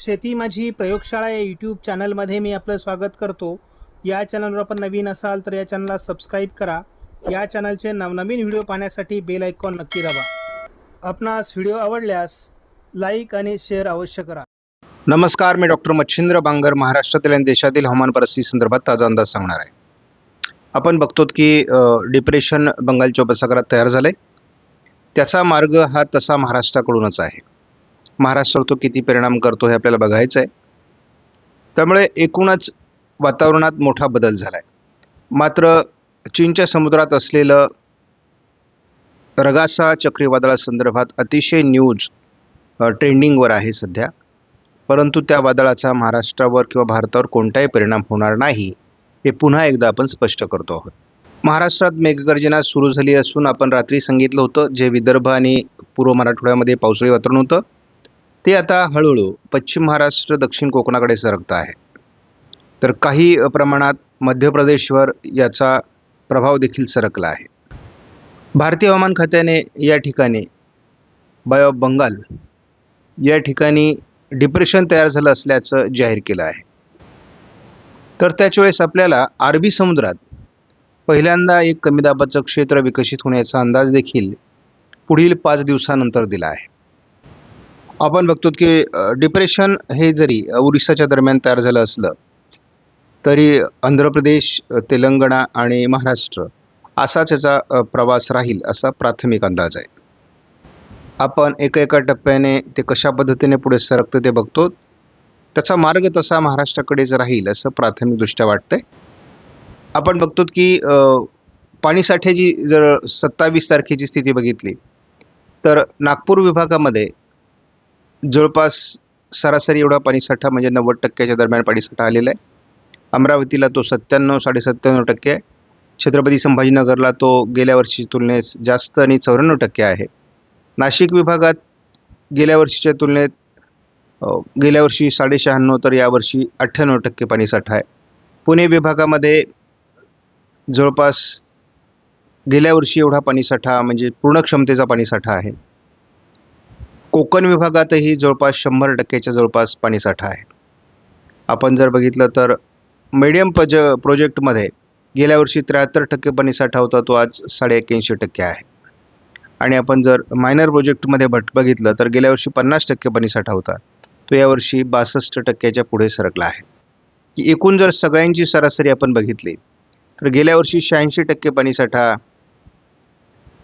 शेती माझी प्रयोगशाळा या यूट्यूब चॅनलमध्ये मी आपलं स्वागत करतो. या चॅनलवर आपण नवीन असाल तर या चॅनलला सबस्क्राईब करा. या चॅनलचे नवनवीन व्हिडिओ पाहण्यासाठी बेल आयकॉन नक्की दाबा. आपणास व्हिडिओ आवडल्यास लाईक आणि शेअर अवश्य करा. नमस्कार मी डॉक्टर मच्छिंद्र बांगर महाराष्ट्रातील आणि देशातील हवामान परिस्थिती संदर्भात ताजा अंदाज सांगणार आहे. आपण बघतो की डिप्रेशन बंगालच्या उपसागरात तयार झालं आहे त्याचा मार्ग हा तसा महाराष्ट्राकडूनच आहे. महाराष्ट्रावर तो किती परिणाम करतो हे आपल्याला बघायचं आहे त्यामुळे एकूणच वातावरणात मोठा बदल झाला आहे मात्र चीनच्या समुद्रात असलेलं रगासा चक्रीवादळासंदर्भात अतिशय न्यूज ट्रेंडिंगवर आहे सध्या. परंतु त्या वादळाचा महाराष्ट्रावर किंवा भारतावर कोणताही परिणाम होणार नाही हे पुन्हा एकदा आपण स्पष्ट करतो आहोत. महाराष्ट्रात मेघगर्जना सुरू झाली असून आपण रात्री सांगितलं होतं जे विदर्भ आणि पूर्व मराठवाड्यामध्ये पावसाळी वातावरण होतं. ते आता हळूहळू पश्चिम महाराष्ट्र दक्षिण कोकणाकडे सरकतं आहे. तर काही प्रमाणात मध्य प्रदेशवर याचा प्रभाव देखील सरकला आहे. भारतीय हवामान खात्याने या ठिकाणी बाय ऑफ बंगाल या ठिकाणी डिप्रेशन तयार झालं असल्याचं जाहीर केलं आहे. तर त्याच्यावेळेस आपल्याला अरबी समुद्रात पहिल्यांदा एक कमी दाबाचं क्षेत्र विकसित होण्याचा अंदाज देखील पुढील पाच दिवसानंतर दिला आहे. आपण बघतो की डिप्रेशन हे जरी अ, दरम्यान तयार झालं असलं तरी आंध्र प्रदेश तेलंगणा आणि महाराष्ट्र असाच याचा प्रवास राहील असा प्राथमिक अंदाज आहे. आपण एका एका टप्प्याने ते कशा पद्धतीने पुढे सरकतं ते बघतो त्याचा मार्ग तसा महाराष्ट्राकडेच राहील असं प्राथमिकदृष्ट्या वाटतंय. आपण बघतो की पाणीसाठ्याची जर सत्तावीस तारखेची स्थिती बघितली तर नागपूर विभागामध्ये जवळपास सरासरी एवढा पाणीसाठा म्हणजे नव्वद टक्क्याच्या दरम्यान पाणीसाठा आलेला आहे. अमरावतीला तो सत्त्याण्णव साडेसत्त्याण्णव टक्के आहे. छत्रपती संभाजीनगरला तो गेल्या वर्षी तुलनेत जास्त आणि चौऱ्याण्णव टक्के आहे. नाशिक विभागात गेल्या वर्षीच्या तुलनेत गेल्या वर्षी साडेशहाण्णव तर यावर्षी अठ्ठ्याण्णव टक्के पाणीसाठा आहे. पुणे विभागामध्ये जवळपास गेल्या वर्षी एवढा पाणीसाठा म्हणजे पूर्ण क्षमतेचा पाणीसाठा आहे. कोकण विभागातही जवळपास शंभर टक्क्याच्या जवळपास पाणीसाठा आहे. आपण जर बघितलं तर मीडियम पज प्रोजेक्टमध्ये गेल्या वर्षी त्र्याहत्तर टक्के पाणीसाठा होता तो आज साडे एक्क्याऐंशी टक्के आहे. आणि आपण जर मायनर प्रोजेक्टमध्ये भट बघितलं तर गेल्या वर्षी पन्नास टक्के पाणीसाठा होता तो यावर्षी बासष्ट टक्क्याच्या पुढे सरकला आहे. की एकूण जर सगळ्यांची सरासरी आपण बघितली तर गेल्या वर्षी शहाऐंशी टक्के पाणीसाठा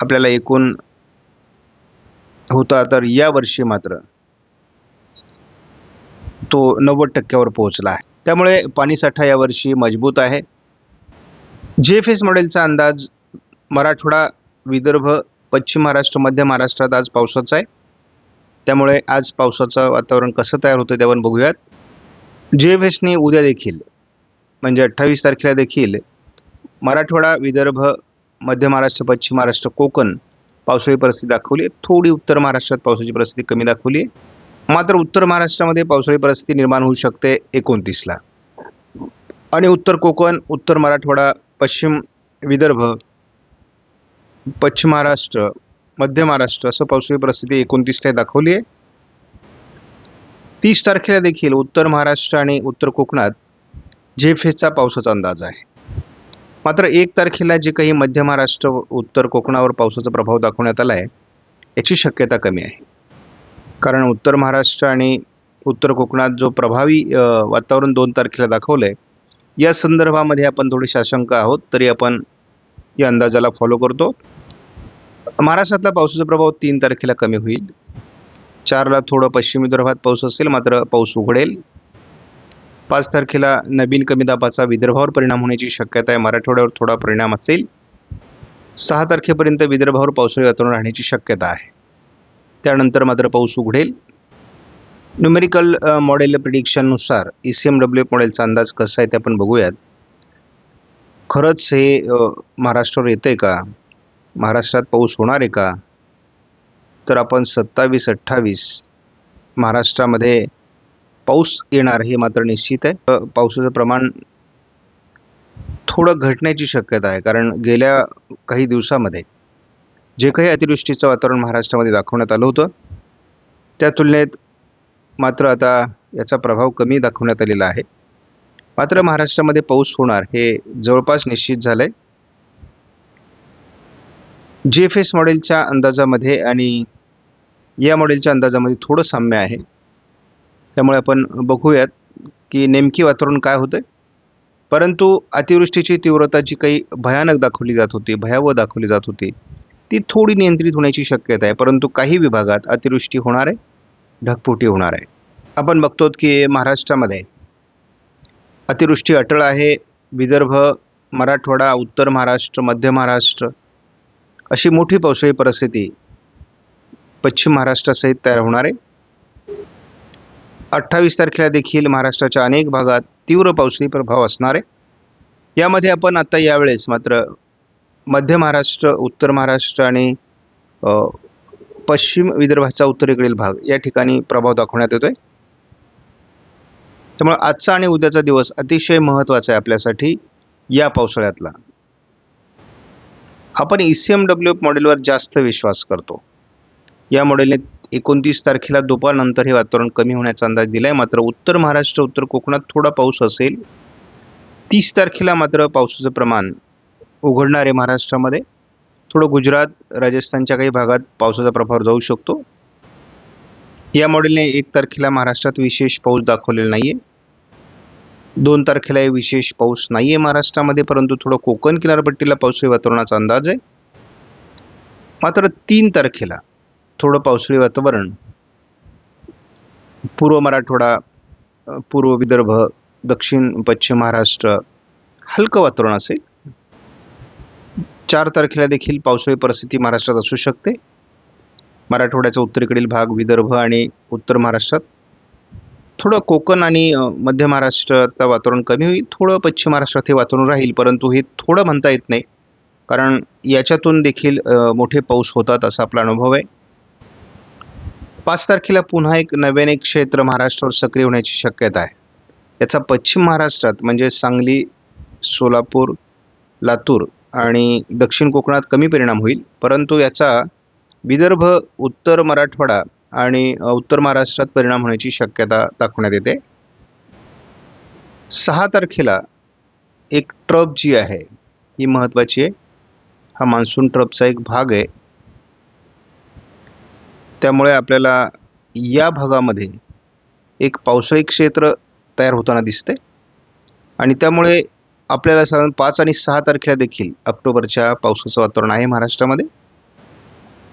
आपल्याला एकूण होता तर यावर्षी मात्र तो नव्वद टक्क्यावर पोहोचला आहे. त्यामुळे पाणीसाठा यावर्षी मजबूत आहे. जे एफ एस मॉडेलचा अंदाज मराठवाडा विदर्भ पश्चिम महाराष्ट्र मध्य महाराष्ट्रात आज पावसाचा आहे. त्यामुळे आज पावसाचं वातावरण कसं तयार होतं त्यावर बघूयात. जे एफ एसने उद्या देखील म्हणजे अठ्ठावीस तारखेला देखील मराठवाडा विदर्भ मध्य महाराष्ट्र पश्चिम महाराष्ट्र कोकण पावसाळी परिस्थिती दाखवली आहे. थोडी उत्तर महाराष्ट्रात पावसाची परिस्थिती कमी दाखवली आहे. मात्र उत्तर महाराष्ट्रामध्ये पावसाळी परिस्थिती निर्माण होऊ शकते एकोणतीसला. आणि उत्तर कोकण उत्तर मराठवाडा पश्चिम विदर्भ पश्चिम महाराष्ट्र मध्य महाराष्ट्र असं पावसाळी परिस्थिती एकोणतीसला दाखवली आहे. तीस तारखेला देखील उत्तर महाराष्ट्र आणि उत्तर कोकणात जेफेचा पावसाचा अंदाज आहे. मात्र एक तारखेला जे काही मध्य महाराष्ट्र उत्तर कोकणावर पावसाचा प्रभाव दाखवण्यात आला आहे याची शक्यता कमी आहे. कारण उत्तर महाराष्ट्र आणि उत्तर कोकणात जो प्रभावी वातावरण दोन तारखेला दाखवलं आहे या संदर्भामध्ये आपण थोडीशी आशंका आहोत तरी आपण या अंदाजाला फॉलो करतो. महाराष्ट्रातला पावसाचा प्रभाव तीन तारखेला कमी होईल. चारला थोडं पश्चिम विदर्भात पाऊस असेल मात्र पाऊस उघडेल. पाच तारखेला नवीन कमी दाबाचा विदर्भावर परिणाम होण्याची शक्यता आहे. मराठवाड्यावर थोडा परिणाम असेल. सहा तारखेपर्यंत विदर्भावर पावसाळी वातावरण राहण्याची शक्यता आहे. त्यानंतर मात्र पाऊस उघडेल. न्युमेरिकल मॉडेल प्रिडिक्शननुसार ई सी एम डब्ल्यू मॉडेलचा अंदाज कसा आहे ते आपण बघूयात. खरंच हे महाराष्ट्रावर येतं आहे का? महाराष्ट्रात पाऊस होणार आहे का? तर आपण सत्तावीस अठ्ठावीस महाराष्ट्रामध्ये पाऊस येणार हे मात्र निश्चित आहे. पावसाचं प्रमाण थोडं घटण्याची शक्यता आहे. कारण गेल्या काही दिवसामध्ये जे काही अतिवृष्टीचं वातावरण महाराष्ट्रामध्ये दाखवण्यात आलं होतं त्या तुलनेत मात्र आता याचा प्रभाव कमी दाखवण्यात आलेला आहे. मात्र महाराष्ट्रामध्ये पाऊस होणार हे जवळपास निश्चित झालं आहे जी एफ एस मॉडेलच्या अंदाजामध्ये आणि या मॉडेलच्या अंदाजामध्ये थोडं साम्य आहे. त्यामुळे आपण बघूयात की नेमकी वातावरण काय होतं परंतु अतिवृष्टीची तीव्रता जी काही भयानक दाखवली जात होती भयावह दाखवली जात होती ती थोडी नियंत्रित होण्याची शक्यता आहे. परंतु काही विभागात अतिवृष्टी होणार आहे ढगफुटी होणार आहे. आपण बघतो की महाराष्ट्रामध्ये अतिवृष्टी अटळ आहे. विदर्भ मराठवाडा उत्तर महाराष्ट्र मध्य महाराष्ट्र अशी मोठी पावसाळी परिस्थिती पश्चिम महाराष्ट्रासहित तयार होणार आहे. अठ्ठावीस तारखेला देखील महाराष्ट्राच्या अनेक भागात तीव्र पावसाळी प्रभाव असणार आहे. यामध्ये आपण आता यावेळेस मात्र मध्य महाराष्ट्र उत्तर महाराष्ट्र आणि पश्चिम विदर्भाचा उत्तरेकडील भाग या ठिकाणी प्रभाव दाखवण्यात येतोय. त्यामुळे आजचा आणि उद्याचा दिवस अतिशय महत्त्वाचा आहे आपल्यासाठी या पावसाळ्यातला. आपण E C M W F मॉडेलवर जास्त विश्वास करतो. या मॉडेलने एकोणतीस तारखेला दुपारनंतर हे वातावरण कमी होण्याचा अंदाज दिला आहे मात्र उत्तर महाराष्ट्र उत्तर कोकणात थोडा पाऊस असेल. तीस तारखेला मात्र पावसाचं प्रमाण उघडणार आहे महाराष्ट्रामध्ये. थोडं गुजरात राजस्थानच्या काही भागात पावसाचा प्रभाव जाऊ शकतो. या मॉडेलने एक तारखेला महाराष्ट्रात विशेष पाऊस दाखवलेला नाही आहे दोन तारखेला हे विशेष पाऊस नाही आहे महाराष्ट्रामध्ये परंतु थोडं कोकण किनारपट्टीला पावसाळी वातावरणाचा अंदाज आहे. मात्र तीन तारखेला थोडं पावसाळी वातावरण. पूर्व मराठवाडा पूर्व विदर्भ दक्षिण पश्चिम महाराष्ट्र हलकं वातावरण असेल. चार तारखेला देखील पावसाळी परिस्थिती महाराष्ट्रात असू शकते. मराठवाड्याचा उत्तरेकडील भाग विदर्भ आणि उत्तर महाराष्ट्रात. थोडं कोकण आणि मध्य महाराष्ट्रातलं वातावरण कमी होईल. थोडं पश्चिम महाराष्ट्रात हे वातावरण राहील परंतु हे थोडं म्हणता येत नाही. कारण याच्यातून देखील मोठे पाऊस होतात असा आपला अनुभव आहे. पाच तारखेला पुन्हा एक नव्याने एक क्षेत्र महाराष्ट्रावर सक्रिय होण्याची शक्यता आहे. याचा पश्चिम महाराष्ट्रात म्हणजे सांगली सोलापूर लातूर आणि दक्षिण कोकणात कमी परिणाम होईल. परंतु याचा विदर्भ उत्तर मराठवाडा आणि उत्तर महाराष्ट्रात परिणाम होण्याची शक्यता दाखवण्यात येते. सहा तारखेला एक ट्रप जी आहे ही महत्त्वाची आहे. हा मान्सून ट्रपचा एक भाग आहे. त्यामुळे आपल्याला या भागामध्ये एक पावसाळी क्षेत्र तयार होताना दिसते. आणि त्यामुळे आपल्याला साधारण पाच आणि सहा तारखेला देखील ऑक्टोबरच्या पावसाचं वातावरण आहे महाराष्ट्रामध्ये.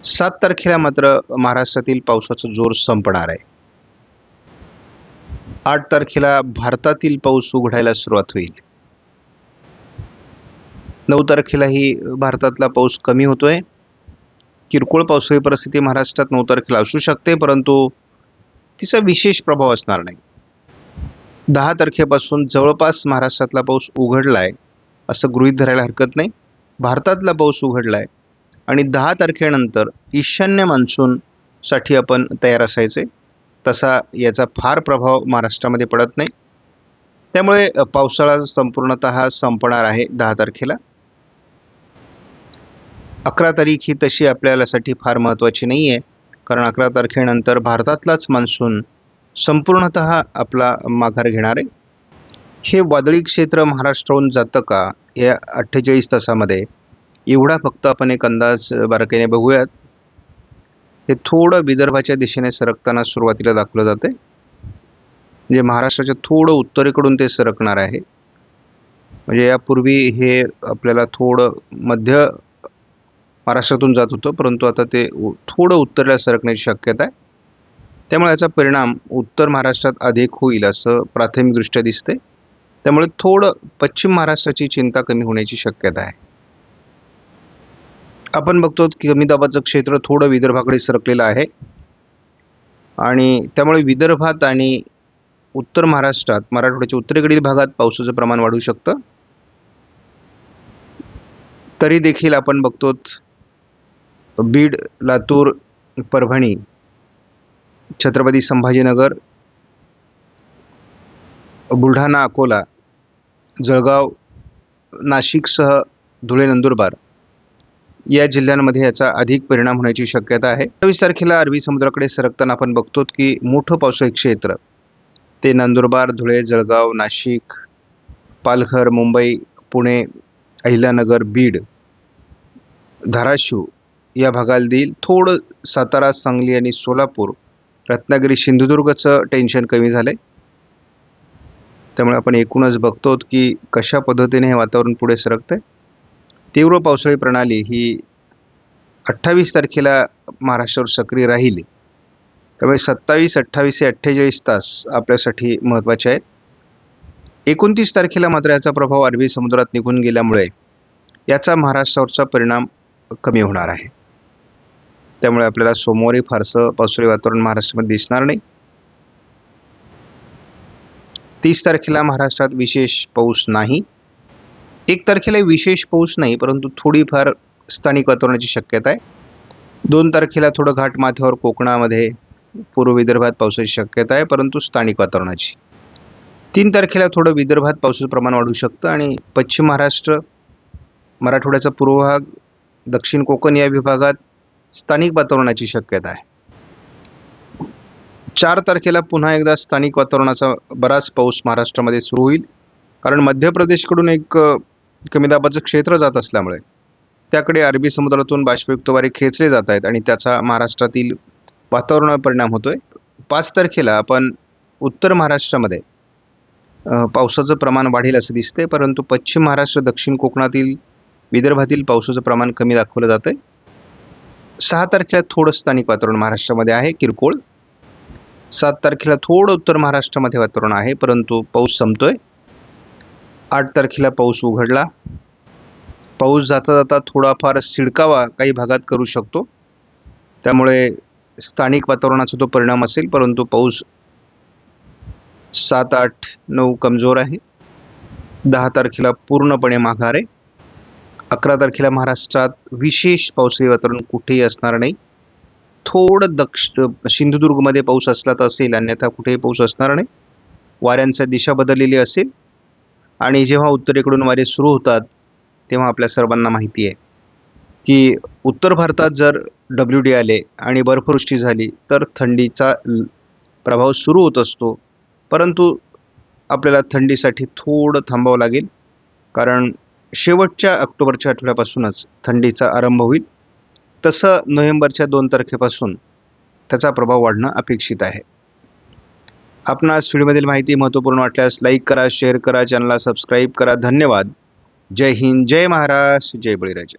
सात तारखेला मात्र महाराष्ट्रातील पावसाचा जोर संपणार आहे. आठ तारखेला भारतातील पाऊस उघडायला सुरुवात होईल. नऊ तारखेलाही भारतातला पाऊस कमी होतोय. किरकोळ पावसाळी परिस्थिती महाराष्ट्रात नऊ तारखेला असू शकते परंतु तिचा विशेष प्रभाव असणार नाही. दहा तारखेपासून जवळपास महाराष्ट्रातला पाऊस उघडला आहे असं गृहीत धरायला हरकत नाही. भारतातला पाऊस उघडला आहे आणि दहा तारखेनंतर ईशान्य मान्सूनसाठी आपण तयार असायचे तसा याचा फार प्रभाव महाराष्ट्रामध्ये पडत नाही. त्यामुळे पावसाळा संपूर्णत संपणार आहे दहा तारखेला. अकरा तारीख ही तशी आपल्यासाठी फार महत्त्वाची नाही आहे कारण अकरा तारखेनंतर भारतातलाच मान्सून संपूर्णत आपला माघार घेणार आहे. हे वादळी क्षेत्र महाराष्ट्राहून जातं का? या अठ्ठेचाळीस तासामध्ये एवढा फक्त आपण एक अंदाज बारकाईने बघूयात. हे थोडं विदर्भाच्या दिशेने सरकताना सुरुवातीला दाखवलं आहे म्हणजे महाराष्ट्राच्या थोडं उत्तरेकडून ते सरकणार आहे. म्हणजे यापूर्वी हे आपल्याला थोडं मध्य महाराष्ट्रातून जात होतं परंतु आता ते थोडं उत्तरला सरकण्याची शक्यता आहे. त्यामुळे याचा परिणाम उत्तर महाराष्ट्रात अधिक होईल असं प्राथमिकदृष्ट्या दिसते त्यामुळे थोडं पश्चिम महाराष्ट्राची चिंता कमी होण्याची शक्यता आहे. आपण बघतो की कमी दाबाचं क्षेत्र थोडं विदर्भाकडे सरकलेलं आहे. आणि त्यामुळे विदर्भात आणि उत्तर महाराष्ट्रात मराठवाड्याच्या उत्तरेकडील भागात पावसाचं प्रमाण वाढू शकतं. तरी देखील आपण बघतो बीड लातूर परभणी छत्रपती संभाजीनगर बुलढाणा अकोला जळगाव नाशिकसह धुळे नंदुरबार या जिल्ह्यांमध्ये याचा अधिक परिणाम होण्याची शक्यता आहे. सव्वीस तारखेला अरबी समुद्राकडे सरकताना आपण बघतो की मोठं पावसाळी क्षेत्र ते नंदुरबार धुळे जळगाव नाशिक पालघर मुंबई पुणे अहिल्यानगर बीड धाराशिव या भागाला देईल. थोडं सातारा सांगली आणि सोलापूर रत्नागिरी सिंधुदुर्गचं टेन्शन कमी झालं आहे त्यामुळे आपण एकूणच बघतो की कशा पद्धतीने हे वातावरण पुढे सरकतं आहे तीव्र पावसाळी प्रणाली ही अठ्ठावीस तारखेला महाराष्ट्रावर सक्रिय राहील. त्यामुळे सत्तावीस अठ्ठावीस ते अठ्ठेचाळीस तास आपल्यासाठी महत्त्वाचे आहेत. एकोणतीस तारखेला मात्र याचा प्रभाव अरबी समुद्रात निघून गेल्यामुळे याचा महाराष्ट्रावरचा परिणाम कमी होणार आहे. त्यामुळे आपल्याला सोमवारी फारसं पावसाळी वातावरण महाराष्ट्रामध्ये दिसणार नाही. तीस तारखेला महाराष्ट्रात विशेष पाऊस नाही. एक तारखेला विशेष पाऊस नाही परंतु थोडीफार स्थानिक वातावरणाची शक्यता आहे. दोन तारखेला थोडं घाट माथ्यावर कोकणामध्ये पूर्व विदर्भात पावसाची शक्यता आहे परंतु स्थानिक वातावरणाची. तीन तारखेला थोडं विदर्भात पावसाचं प्रमाण वाढू शकतं आणि पश्चिम महाराष्ट्र मराठवाड्याचा पूर्व भाग दक्षिण कोकण या विभागात स्थानिक वातावरणाची शक्यता आहे. चार तारखेला पुन्हा एकदा स्थानिक वातावरणाचा बराच पाऊस महाराष्ट्रामध्ये सुरू होईल. कारण मध्य प्रदेशकडून एक कमी दाबाचं क्षेत्र जात असल्यामुळे त्याकडे अरबी समुद्रातून बाष्पयुक्त वारे खेचले जात आहेत आणि त्याचा महाराष्ट्रातील वातावरणावर परिणाम होतोय. पाच तारखेला आपण उत्तर महाराष्ट्रामध्ये पावसाचं प्रमाण वाढेल असं दिसतंय परंतु पश्चिम महाराष्ट्र दक्षिण कोकणातील विदर्भातील पावसाचं प्रमाण कमी दाखवलं जातं आहे सहा तारखेला थोडं स्थानिक वातावरण महाराष्ट्रामध्ये आहे किरकोळ. सात तारखेला थोडं उत्तर महाराष्ट्रामध्ये वातावरण आहे परंतु पाऊस संपतोय. आठ तारखेला पाऊस उघडला. पाऊस जाता जाता थोडाफार सिडकावा काही भागात करू शकतो. त्यामुळे स्थानिक वातावरणाचा तो परिणाम असेल परंतु पाऊस सात आठ नऊ कमजोर आहे. दहा तारखेला पूर्णपणे माघार आहे. अकरा तारखेला महाराष्ट्रात विशेष पावसाळी वातावरण कुठेही असणार नाही. थोडं दक्ष सिंधुदुर्गमध्ये पाऊस असला तर असेल अन्यथा कुठेही पाऊस असणार नाही. वाऱ्यांचा दिशा बदललेली असेल. आणि जेव्हा उत्तरेकडून वारे सुरू होतात तेव्हा आपल्या सर्वांना माहिती आहे की उत्तर भारतात जर डब्ल्यू डी आले आणि बर्फवृष्टी झाली तर थंडीचा ल- प्रभाव सुरू होत असतो. परंतु आपल्याला थंडीसाठी थोडं थांबावं लागेल. कारण शेवटच्या ऑक्टोबरच्या आठवड्यापासूनच थंडीचा आरंभ होईल. तसं नोव्हेंबरच्या दोन तारखेपासून त्याचा प्रभाव वाढणं अपेक्षित आहे. आपणास व्हिडिओमधील माहिती महत्त्वपूर्ण वाटल्यास लाईक करा शेअर करा चॅनलला सबस्क्राईब करा. धन्यवाद. जय हिंद जय महाराष्ट्र जय बळीराजा.